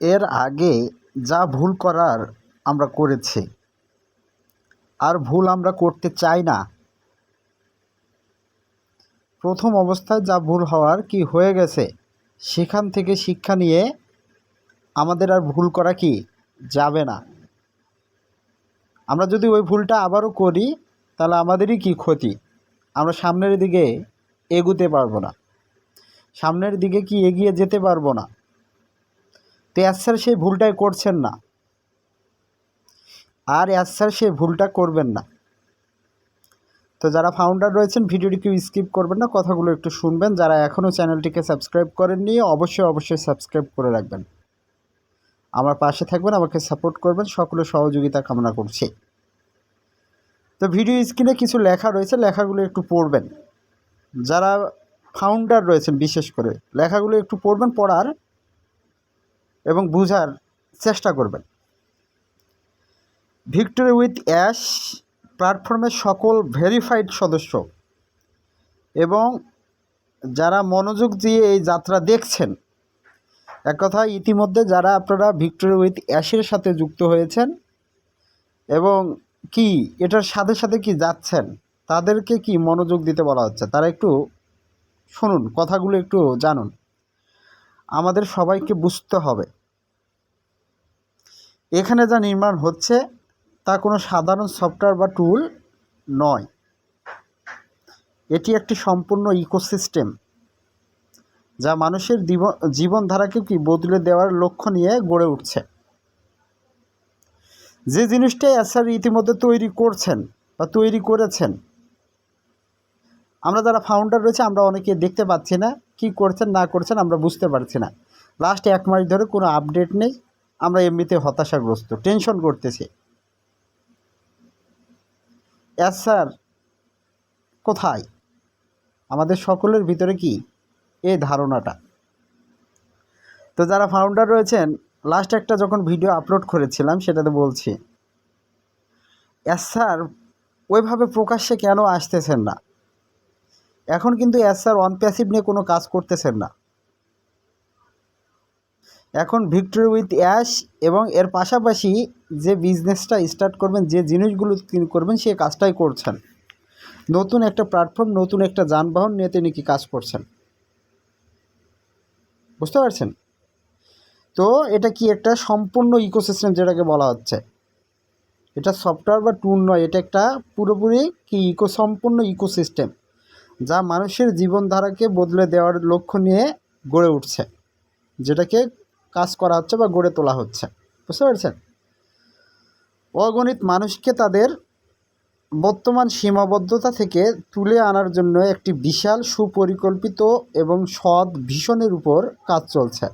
এর আগে যা ভুল করার আমরা করেছি, আর ভুল আমরা করতে চাই না। প্রথম অবস্থায় যা ভুল হওয়ার কি হয়ে গেছে, সেখান থেকে শিক্ষা নিয়ে আমাদের আর ভুল করা কি যাবে না। আমরা যদি ওই ভুলটা আবারও করি, তাহলে আমাদেরই কি ক্ষতি? আমরা সামনের দিকে এগুতে পারব না। সামনের দিকে কি এগিয়ে যেতে পারব না? তো স্যার সেই ভুলটাই করছেন না। আর স্যার সেই ভুলটা করবেন না। তো যারা ফাউন্ডার রয়েছেন, ভিডিওটি কেউ স্কিপ করবেন না, কথাগুলো একটু শুনবেন। যারা এখনও চ্যানেলটিকে সাবস্ক্রাইব করেননি, অবশ্যই অবশ্যই সাবস্ক্রাইব করে রাখবেন। আমার পাশে থাকবেন, আমাকে সাপোর্ট করবেন সকলের সহযোগিতা কামনা করছি। তো ভিডিও স্ক্রিনে কিছু লেখা রয়েছে, লেখাগুলো একটু পড়বেন। যারা ফাউন্ডার রয়েছেন, বিশেষ করে, লেখাগুলো একটু পড়বেন, পড়ার এবং বোঝার চেষ্টা করবেন। ভিক্টোরি উইথ অ্যাশ প্ল্যাটফর্মের সকল ভেরিফাইড সদস্য এবং যারা মনোযোগ দিয়ে এই যাত্রা দেখছেন, এক কথায় ইতিমধ্যে যারা আপনারা ভিক্টোরি উইথ অ্যাশের সাথে যুক্ত হয়েছেন এবং কি এটার সাথে সাথে কি যাচ্ছেন, তাদেরকে কি মনোযোগ দিতে বলা হচ্ছে, তারা একটু শুনুন, কথাগুলো একটু জানুন। আমাদের সবাইকে বুঝতে হবে। এখানে যা নির্মাণ হচ্ছে, তা কোনো সাধারণ সফটওয়্যার বা টুল নয়। এটি একটি সম্পূর্ণ ইকোসিস্টেম যা মানুষের জীব- জীবনধারাকে কি বদলে দেওয়ার লক্ষ্য নিয়ে গড়ে উঠছে। যে জিনিসটাই স্যার ইতিমধ্যে তৈরি করছেন বা তৈরি করেছেন, আমরা যারা ফাউন্ডার রয়েছে, আমরা অনেকে দেখতে পাচ্ছি না। কি করছেন, না করছেন আমরা বুঝতে পারছি না। লাস্ট এক মাস ধরে কোনো আপডেট নেই। আমরা এমনিতে হতাশাগ্রস্ত টেনশন করতেছি। এস স্যার কোথায়? আমাদের সকলের ভিতরে কি? এই ধারণাটা। তো যারা ফাউন্ডার রয়েছেন লাস্ট একটা যখন ভিডিও আপলোড করেছিলাম, সেটাতে বলছি এস স্যার ওইভাবে প্রকাশ্যে কেন আসতেছেন না? এখন কিন্তু এস স্যার অন প্যাসিভ নিয়ে কোনো কাজ করতেছেন না। এখন ভিক্টোরি উইথ অ্যাশ এবং এর পাশাপাশি যে বিজনেসটা স্টার্ট করবেন, যে জিনিসগুলো তিনি করবেন সেই কাজটাই করছেন। নতুন একটা প্ল্যাটফর্ম নতুন একটা যানবাহন নিয়ে তিনি কি কাজ করছেন? বুঝতে পারছেন? তো এটা কি একটা সম্পূর্ণ ইকোসিস্টেম যেটাকে বলা হচ্ছে? এটা সফটওয়্যার বা টুল নয়, এটা একটা পুরোপুরি কি ইকো সম্পূর্ণ ইকোসিস্টেম যা মানুষের জীবনধারাকে বদলে দেওয়ার লক্ষ্য নিয়ে গড়ে উঠছে, যেটাকে কাজ করা হচ্ছে বা গড়ে তোলা হচ্ছে। বুঝতে পারছেন? অগণিত মানুষকে তাদের বর্তমান সীমাবদ্ধতা থেকে তুলে আনার জন্য একটি বিশাল, সুপরিকল্পিত এবং সৎ ভীষণের উপর কাজ চলছে।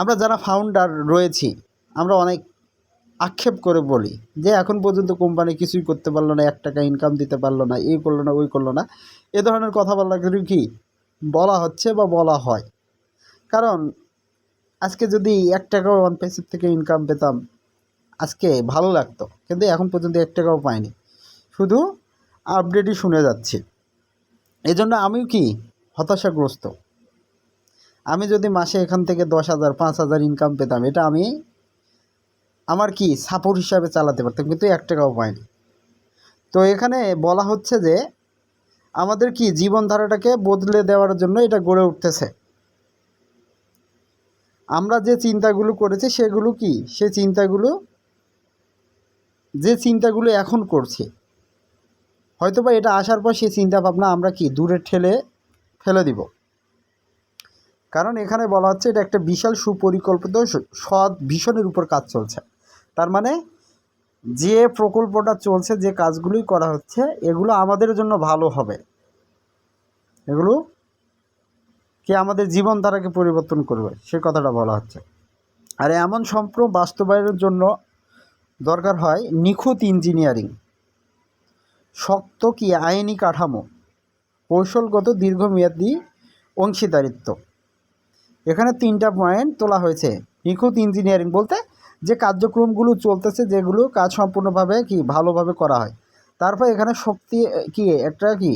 আমরা যারা ফাউন্ডার রয়েছি, আমরা অনেক আক্ষেপ করে বলি যে এখন পর্যন্ত কোম্পানি কিছুই করতে পারল না, এক টাকা ইনকাম দিতে পারল না এই করল না, ওই করল না। এ ধরনের কথা কথাবার্তাগুলো কি? বলা হচ্ছে বা বলা হয়। কারণ আজকে যদি এক টাকাও ওয়ান পেসিভ থেকে ইনকাম পেতাম, আজকে ভালো লাগতো। কিন্তু এখন পর্যন্ত এক টাকাও পাইনি। শুধু আপডেটই শুনে যাচ্ছি। এই জন্য আমিও কি হতাশাগ্রস্ত? আমি যদি মাসে এখান থেকে দশ হাজার, পাঁচ হাজার ইনকাম পেতাম, এটা আমি আমার কি সাপোর্ট হিসাবে চালাতে পারতাম, কিন্তু এক টাকাও পাইনি। তো এখানে বলা হচ্ছে যে, আমাদের কি জীবনধারাটাকে বদলে দেওয়ার জন্য এটা গড়ে উঠতেছে। আমরা যে চিন্তাগুলো করেছি, সেগুলো কি? সে চিন্তাগুলো, যে চিন্তাগুলো এখন করছি, হয়তোবা এটা আসার পর সেই চিন্তা ভাবনা আমরা কি দূরে ঠেলে, ফেলে দিব। কারণ এখানে বলা হচ্ছে এটা একটা বিশাল সুপরিকল্পিত, সৎ, ভীষণের উপর কাজ চলছে। তার মানে যে প্রকল্পটা চলছে, যে কাজগুলোই করা হচ্ছে, এগুলো আমাদের জন্য ভালো হবে। এগুলো কি আমাদের জীবনধারাকে পরিবর্তন করবে, সে কথাটা বলা হচ্ছে। আর এমন সম্পূর্ণ বাস্তবায়নের জন্য দরকার হয় নিখুঁত ইঞ্জিনিয়ারিং। শক্ত কি আইনি কাঠামো, কৌশলগত দীর্ঘমেয়াদী অংশীদারিত্ব। এখানে তিনটা পয়েন্ট তোলা হয়েছে, নিখুঁত ইঞ্জিনিয়ারিং বলতে যে কার্যক্রমগুলো চলতেছে, যেগুলো কাজ সম্পূর্ণভাবে কি ভালোভাবে করা হয়। তারপর এখানে শক্তি কি, একটা কি?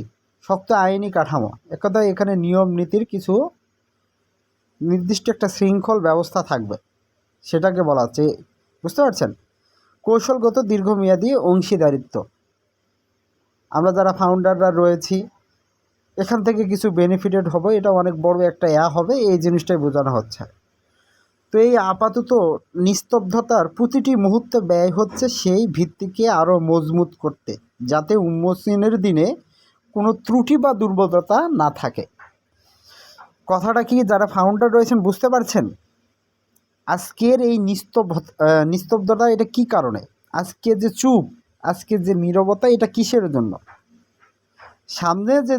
শক্ত আইনি কাঠামো। এক কথায় এখানে নিয়ম নীতির কিছু নির্দিষ্ট একটা শৃঙ্খল ব্যবস্থা থাকবে। সেটাকে বলা হচ্ছে, বুঝতে পারছেন? কৌশলগত দীর্ঘমেয়াদী অংশীদারিত্ব। আমরা যারা ফাউন্ডাররা রয়েছি, এখান থেকে কিছু বেনিফিটেড হবে, এটা অনেক বড় একটা ইয়া হবে, এই জিনিসটাই বোঝানো হচ্ছে। তো এই আপাতত নিস্তব্ধতার প্রতিটি মুহূর্তে ব্যয় হচ্ছে সেই ভিত্তিকে আরও মজবুত করতে, যাতে উন্মোচনের দিনে কোনো ত্রুটি বা দুর্বলতা না থাকে। কথাটা কি যারা ফাউন্ডার রয়েছেন বুঝতে পারছেন? আজকের এই নিস্তব্ধ নিস্তব্ধতা এটা কি কারণে? আজকে যে চুপ, আজকে যে নীরবতা এটা কিসের জন্য? সামনে যে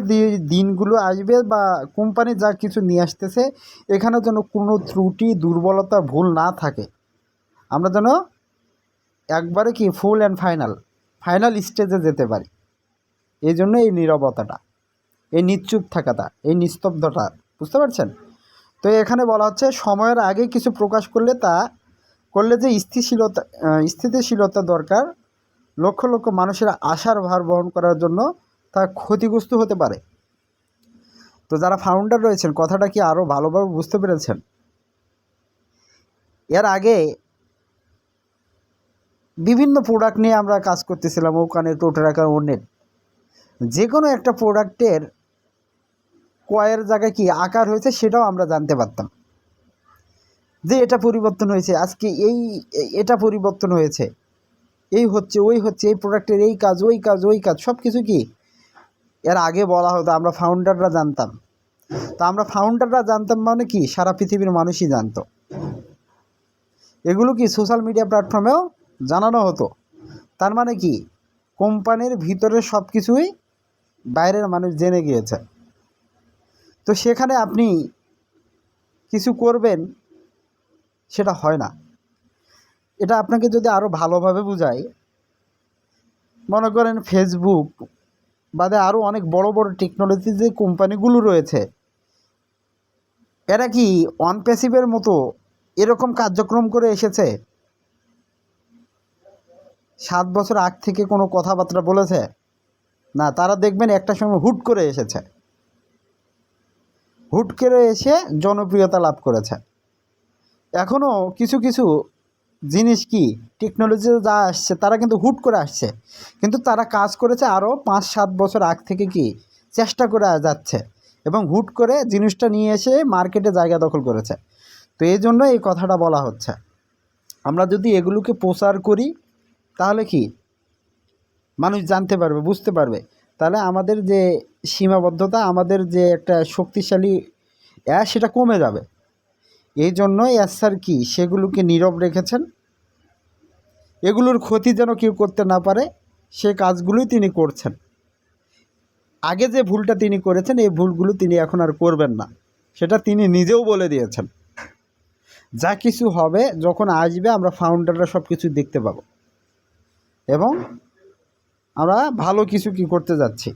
দিনগুলো আসবে বা কোম্পানি যা কিছু নিয়ে আসতেছে এখানে যেন কোনো ত্রুটি, দুর্বলতা, ভুল না থাকে। আমরা যেন একবারে কি ফুল অ্যান্ড ফাইনাল ফাইনাল স্টেজে যেতে পারি। এই জন্য এই নীরবতাটা, এই নিশ্চুপ থাকাটা, এই নিস্তব্ধতা, বুঝতে পারছেন? তো এখানে বলা হচ্ছে, সময়ের আগে কিছু প্রকাশ করলে তা, করলে যে স্থিতিশীলতা স্থিতিশীলতা দরকার, লক্ষ লক্ষ মানুষের আশার ভার বহন করার জন্য তা ক্ষতিগ্রস্ত হতে পারে। তো যারা ফাউন্ডার রয়েছেন, কথাটা কি আরও ভালোভাবে বুঝতে পেরেছেন? এর আগে বিভিন্ন প্রোডাক্ট নিয়ে আমরা কাজ করতেছিলাম, ওখানে টোটারাকার অন্যের যে কোনো একটা প্রোডাক্টের কয়ের জায়গায় কি আকার হয়েছে সেটাও আমরা জানতে পারতাম। যে এটা পরিবর্তন হয়েছে, আজকে এই, এটা পরিবর্তন হয়েছে। এই হচ্ছে, ওই হচ্ছে, এই প্রোডাক্টের এই কাজ, ওই কাজ ওই কাজ সব কিছু কি এর আগে বলা হতো, আমরা ফাউন্ডাররা জানতাম। তো আমরা ফাউন্ডাররা জানতাম মানে কি? সারা পৃথিবীর মানুষই জানতো। এগুলো কি সোশ্যাল মিডিয়া প্ল্যাটফর্মেও জানানো হতো? তার মানে কি? কোম্পানির ভিতরে সব কিছুই বাইরের মানুষ জেনে গিয়েছে। তো সেখানে আপনি কিছু করবেন, সেটা হয় না। এটা আপনাকে যদি আরও ভালোভাবে বুঝাই মনে করেন ফেসবুক বাদে আরও অনেক বড় বড় টেকনোলজি যে কোম্পানিগুলো রয়েছে, এরা কি অনপ্যাসিভের মতো এরকম কার্যক্রম করে এসেছে? সাত বছর আগ থেকে কোনো কথাবার্তা বলেছে? না, তারা দেখবেন একটা সময় হুট করে এসেছে। হুট করে এসে জনপ্রিয়তা লাভ করেছে। এখনও কিছু কিছু জিনিস কি? টেকনোলজি যা আসছে, তারা কিন্তু হুট করে আসছে। কিন্তু তারা কাজ করেছে আরও পাঁচ, সাত বছর আগ থেকে কি? চেষ্টা করে যাচ্ছে। এবং হুট করে জিনিসটা নিয়ে এসে মার্কেটে জায়গা দখল করেছে। তো এই জন্য এই কথাটা বলা হচ্ছে। আমরা যদি এগুলোকে প্রচার করি, তাহলে কি? মানুষ জানতে পারবে, বুঝতে পারবে। তাহলে আমাদের যে সীমাবদ্ধতা, আমাদের যে একটা শক্তিশালী অ্যা সেটা কমে যাবে। এই জন্যই স্যার কি, সেগুলোকে নীরব রেখেছেন। এগুলোর ক্ষতি যেন কেউ করতে না পারে, সে কাজগুলোই তিনি করছেন। আগে যে ভুলটা তিনি করেছেন, এই ভুলগুলো তিনি এখন আর করবেন না। সেটা তিনি নিজেও বলে দিয়েছেন। যা কিছু হবে, যখন আসবে, আমরা ফাউন্ডাররা সব কিছু দেখতে পাবো। এবং আমরা ভালো কিছু কি করতে যাচ্ছি?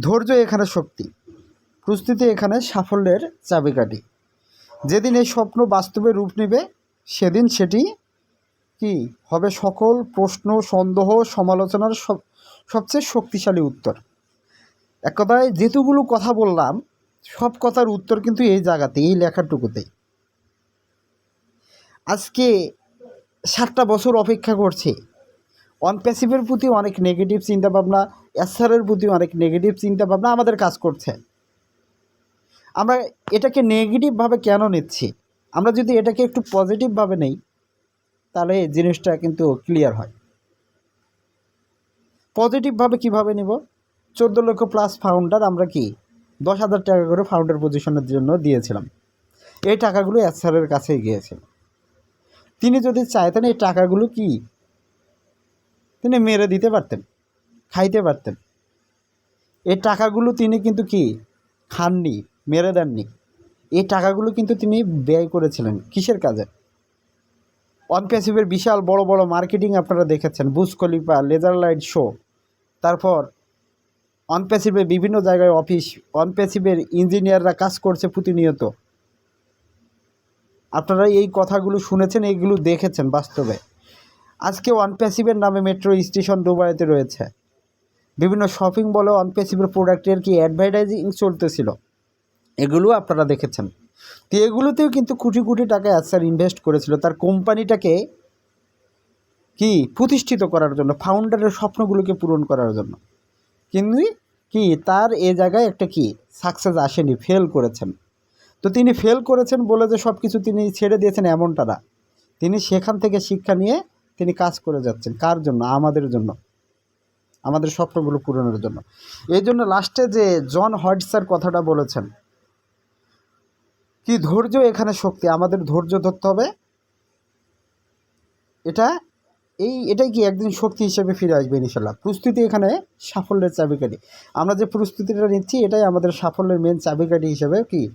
ধৈর্য এখানে শক্তি। প্রস্তুতি এখানে সাফল্যের চাবিকাঠি। যেদিন এই স্বপ্ন বাস্তবে রূপ নেবে, সেদিন সেটি কি হবে সকল প্রশ্ন, সন্দেহ, সমালোচনার সব, সবচেয়ে শক্তিশালী উত্তর। এক কথায় যেতুগুলো কথা বললাম, সব কথার উত্তর কিন্তু এই জায়গাতে এই লেখাটুকুতেই আজকে সাতটা বছর অপেক্ষা করছে। অনপ্যাসিভের প্রতি অনেক নেগেটিভ চিন্তাভাবনা এসআরের প্রতি অনেক নেগেটিভ চিন্তাভাবনা আমাদের কাজ করছে। আমরা এটাকে নেগেটিভভাবে কেন নিচ্ছি? আমরা যদি এটাকে একটু পজিটিভভাবে নেই, তাহলে জিনিসটা কিন্তু ক্লিয়ার হয়। পজিটিভভাবে কীভাবে নিব? চোদ্দ লক্ষ প্লাস ফাউন্ডার আমরা কি দশ হাজার টাকা করে ফাউন্ডার পজিশনের জন্য দিয়েছিলাম। এই টাকাগুলো এসআরের কাছেই গিয়েছিল। তিনি যদি চাইতেন এই টাকাগুলো কি? তিনি মেরে দিতে পারতেন, খাইতে পারতেন। এই টাকাগুলো তিনি কিন্তু কি? খাননি। মেরে দেননি। এই টাকাগুলো কিন্তু তিনি ব্যয় করেছিলেন কিসের কাজে? অনপ্যাসিভের বিশাল বড় বড় মার্কেটিং আপনারা দেখেছেন খলিফা লেজার লাইট শো তারপর অনপ্যাসিভের বিভিন্ন জায়গায় অফিস অনপ্যাসিভের ইঞ্জিনিয়াররা কাজ করছে প্রতিনিয়ত। আপনারা এই কথাগুলো শুনেছেন, এইগুলো দেখেছেন বাস্তবে। আজকে অনপ্যাসিভের নামে মেট্রো স্টেশন দুবাইতে রয়েছে। বিভিন্ন শপিং মলে অনপ্যাসিভের প্রোডাক্টের কি অ্যাডভার্টাইজিং চলতেছিল? এগুলো আপনারা দেখেছেন। তো এগুলোতেও কিন্তু কোটি কোটি টাকা স্যার ইনভেস্ট করেছিল। তার কোম্পানিটাকে কি প্রতিষ্ঠিত করার জন্য ফাউন্ডারের স্বপ্নগুলোকে পূরণ করার জন্য। কিন্তু কি তার এ জায়গায় একটা কি সাকসেস আসেনি ফেল করেছেন। তো তিনি ফেল করেছেন বলে যে সব কিছু তিনি ছেড়ে দিয়েছেন এমনটা না। তিনি সেখান থেকে শিক্ষা নিয়ে তিনি কাজ করে যাচ্ছেন। কার জন্য? আমাদের জন্য। আমাদের স্বপ্নগুলো পূরণের জন্য। এই জন্য লাস্টে যে জন হটসার কথাটা বলেছেন কি ধৈর্য? এখানে শক্তি। আমাদের ধৈর্য ধরতে হবে। এটা, এই, এটাই কি একদিন শক্তি হিসেবে ফিরে আসবে ইনশাল্লাহ প্রস্তুতি এখানে সাফল্যের চাবিকাঠি। আমরা যে প্রস্তুতিটা নিচ্ছি, এটাই আমাদের সাফল্যের মেন চাবিকাঠি হিসেবে কি?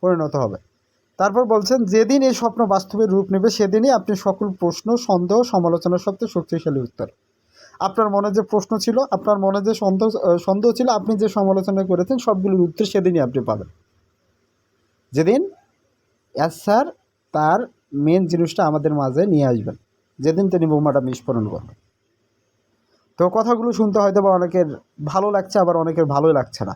পরিণত হবে। তারপর বলছেন, যেদিন এই স্বপ্ন বাস্তবে রূপ নেবে, সেদিনই আপনি সকল প্রশ্ন, সন্দেহ, সমালোচনার সত্ত্বে শক্তিশালী উত্তর। আপনার মনে যে প্রশ্ন ছিল, আপনার মনে যে সন্দেহ সন্দেহ ছিল, আপনি যে সমালোচনা করেছেন, সবগুলোর উত্তর সেদিনই আপনি পাবেন। যেদিন এস স্যার তার মেন জিনিসটা আমাদের মাঝে নিয়ে আসবেন, যেদিন তিনি বোমাটা বিস্ফোরণ করবেন। তো কথাগুলো শুনতে হয়তো বা অনেকের ভালো লাগছে, আবার অনেকের ভালোই লাগছে না।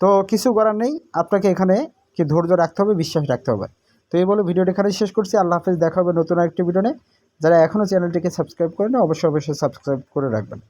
তো কিছু করার নেই, আপনাকে এখানে কি ধৈর্য রাখতে হবে, বিশ্বাস রাখতে হবে। তো এই বলে ভিডিওটা এখানে শেষ করছি, আল্লাহ হাফেজ, দেখা হবে নতুন আরেকটি ভিডিও যারা এখনও চ্যানেলটিকে সাবস্ক্রাইব করেন অবশ্যই অবশ্যই সাবস্ক্রাইব করে রাখবেন।